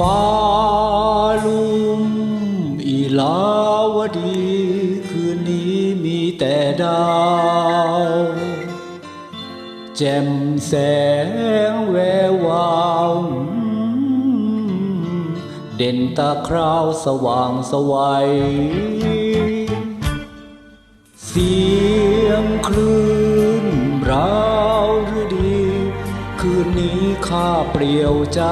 ฟ้าลุ่มอีลาวดี คืนนี้มีแต่ดาว แจ่มแสงแวววาว เด่นตาคราวสว่างสวัย เสียงคลื่นราวหรือดี คืนนี้ข้าเปลี่ยวใจ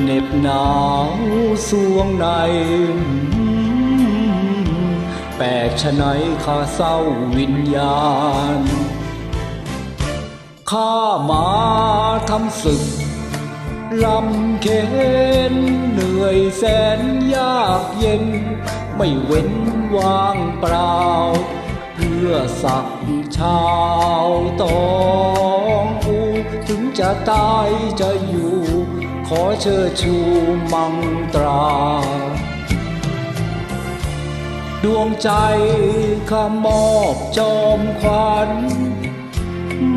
เหน็บหนาวสวงใน แปลกชะไหนข้าเศร้าวิญญาณ ข้ามาทำศึกลำเค็นเหนื่อยแสนยากเย็น ไม่เว้นว่างเปล่า เพื่อสักชาวตองอูถึงจะตายจะอยู่ ขอเชิดชูมังตรา ดวงใจข้ามอบจอมขวัญ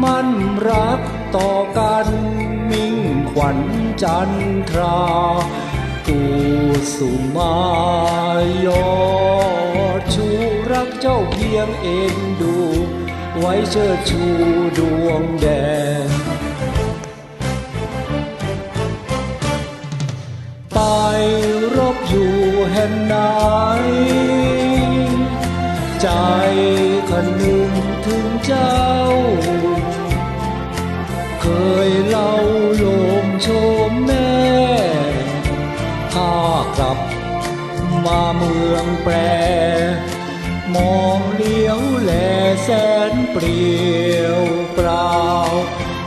มันรักต่อกันมิ่งขวัญจันทรากูสุมายอดชูรักเจ้าเพียงเอ็นดู ไว้เชิดชูดวงแดง แห่งไหน ใจคันหนึ่งถึงเจ้า เคยเล่าโยมโชมแม่ถ้ากลับมาเมืองแปร มองเลี้ยวแลแสนเปลี่ยวเปล่า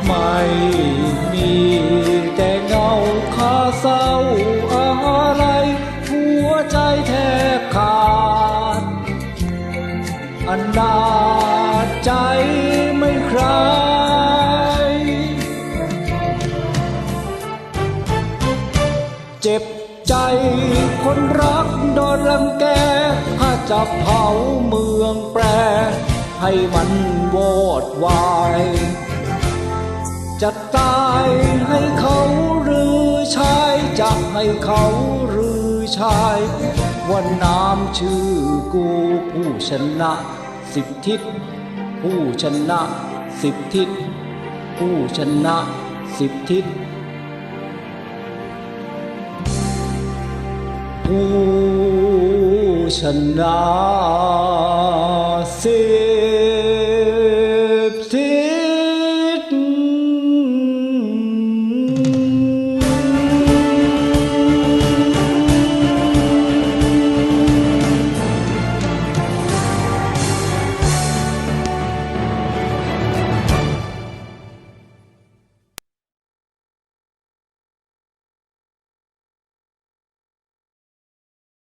ไม่มีแต่เงาคาเศร้า ดาใจไม่ใคร เจ็บใจคนรักโดนรังแก ถ้าจะเผาเมืองแปร ให้มันวอดวาย จะตายให้เขาหรือชายจะให้เขาหรือชายว่าน้ำชื่อกูผู้ชนะ สิบทิศ ผู้ชนะสิบทิศ ผู้ชนะสิบทิศ ผู้ชนะสิ